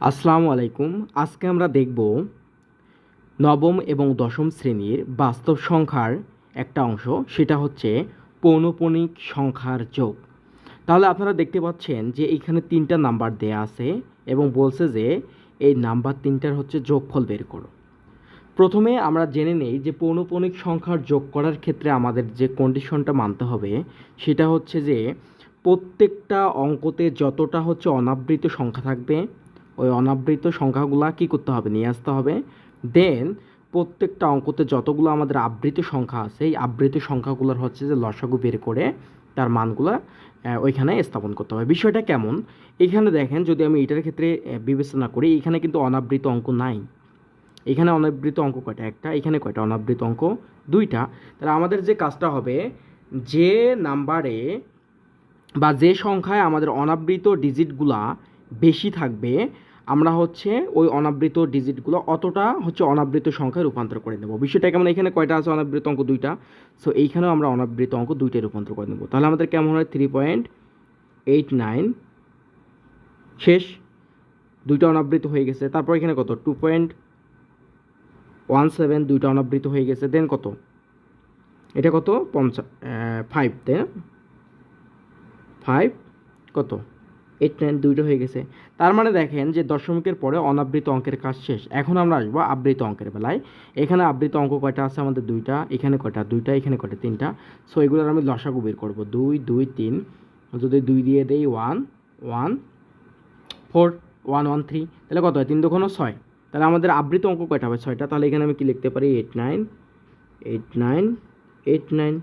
আসসালামু আলাইকুম। আজকে আমরা দেখব নবম এবং দশম শ্রেণির বাস্তব সংখ্যার একটা অংশ, সেটা হচ্ছে পৌনপণিক সংখ্যার যোগ। তাহলে আপনারা দেখতে পাচ্ছেন যে এখানে তিনটা নাম্বার দেয়া আছে এবং বলছে যে এই নাম্বার তিনটার হচ্ছে যোগফল বের করো। প্রথমে আমরা জেনে নেই যে পৌনপণিক সংখ্যার যোগ করার ক্ষেত্রে আমাদের যে কন্ডিশনটা মানতে হবে, সেটা হচ্ছে যে প্রত্যেকটা অঙ্কতে যতটা হচ্ছে অনাবৃত সংখ্যা থাকবে ওই অনাবৃত সংখ্যাগুলা কি করতে হবে? নিয়ে আসতে হবে। দেন প্রত্যেকটা অঙ্কতে যতগুলো আমাদের আবৃত সংখ্যা আছে, এই আবৃত সংখ্যাগুলোর হচ্ছে যে লসাগু বের করে তার মানগুলো ওইখানে স্থাপন করতে হবে। বিষয়টা কেমন? এখানে দেখেন, যদি আমি এটার ক্ষেত্রে বিবেচনা করি, এখানে কিন্তু অনাবৃত অঙ্ক নাই। এখানে অনাবৃত অঙ্ক কয়টা? একটা, এখানে কয়টা? অনাবৃত অঙ্ক দুইটা। তাহলে আমাদের যে কাজটা হবে, যে নাম্বারে বা যে সংখ্যায় আমাদের অনাবৃত ডিজিটগুলা বেশি থাকবে আমরা হচ্ছে ওই অনাবৃত ডিজিটগুলো অতটা হচ্ছে অনাবৃত সংখ্যায় রূপান্তর করে নেব। বিষয়টা কেমন? এখানে কয়টা আছে? অনাবৃত অঙ্ক দুইটা। সো এইখানেও আমরা অনাবৃত অঙ্ক দুইটায় রূপান্তর করে নেব। তাহলে আমাদের কেমন হয়? থ্রি পয়েন্ট এইট নাইন শেষ। দুইটা অনাবৃত হয়ে গেছে। তারপর এখানে কত? টু পয়েন্ট ওয়ান সেভেন দুইটা অনাবৃত হয়ে গেছে। দেন কত? এটা কত? পঞ্চা ফাইভ তাই না? ফাইভ কত? নাইন দুইটা হয়ে গেছে। তার মানে দেখেন যে দশমিকের পরে অনাবৃত অঙ্কের কাজ শেষ। এখন আমরা আসব আবৃত অঙ্কের বেলায়। এখানে আবৃত অঙ্ক কয়টা আছে? আমাদের দুইটা, এখানে কয়টা? দুইটা, এখানে কয়টা? তিনটা। সো এগুলোর আমি লসাগু বের করব। দুই দুই, তিন। যদি দুই দিয়ে দেই one one four one one three তাহলে কত হয়? তিন দুগুণ ছয়। তাহলে আমাদের আবৃত অঙ্ক কয়টা হবে? ছয়টা। তাহলে এখানে আমি কি লিখতে পারি? Eight nine eight nine eight nine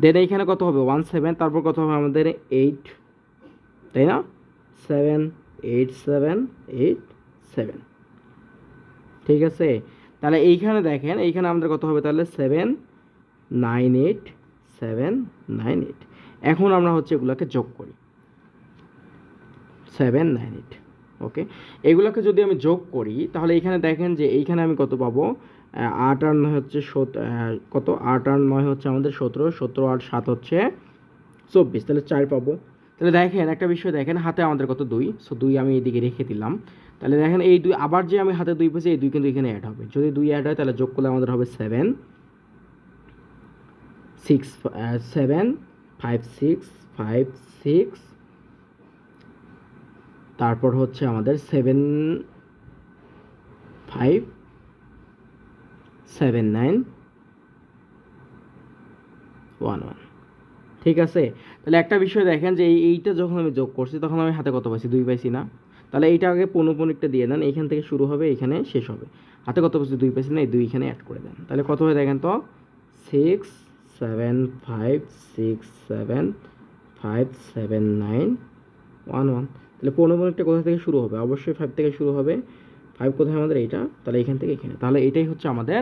then এইখানে কত হবে? ওয়ান সেভেন তারপর কত হবে? আমাদের এইট তাই না? Seven eight seven eight seven ঠিক আছে? তাহলে এইখানে দেখেন, এইখানে আমাদের কত হবে তাহলে? Seven nine eight seven nine eight এখন আমরা হচ্ছে এগুলোকে যোগ করি। সেভেন নাইন এইট ওকে এগুলোকে যদি আমি যোগ করি, তাহলে এখানে দেখেন যে এইখানে আমি কত পাবো? আট আর নয় হচ্ছে কত? আট আর নয় হচ্ছে আমাদের সতেরো সতেরো আর সাত হচ্ছে চব্বিশ। তাহলে চার পাবো। তাহলে দেখেন, একটা বিষয় দেখেন, হাতে আমাদের কত দুই? সো দুই আমি এইদিকে রেখে দিলাম। তাহলে দেখেন, এই দুই, আবার যে আমি হাতে দুই পেয়েছি, এই দুই কিন্তু এখানে অ্যাড হবে। যদি দুই অ্যাড হয়, তাহলে যোগ করলে আমাদের হবে seven six seven five six five six তারপর হচ্ছে আমাদের seven five seven nine one one ঠিক আছে? তাহলে একটা বিষয় দেখেন যে এই এইটা যখন আমি যোগ করছি, তখন আমি হাতে কত পাইছি? দুই পাইছি না। তাহলে এইটা আগে পৌনপণিকটা দিয়ে দেন, এইখান থেকে শুরু হবে এইখানে শেষ হবে। হাতে কত পাইছি? দুই পাইছি না, এই দুই এখানে অ্যাড করে দেন। তাহলে কত হয়ে দেখেন তো? Six seven five six seven five seven nine one one তাহলে পৌনপণিকটা কোথা থেকে শুরু হবে? অবশ্যই ফাইভ থেকে শুরু হবে। ফাইভ কোথায়? আমাদের এইটা। তাহলে এখান থেকে এখানে। তাহলে এটাই হচ্ছে আমাদের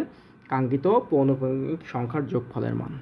কাঙ্ক্ষিত পৌনপণিক সংখ্যার যোগফলের মান।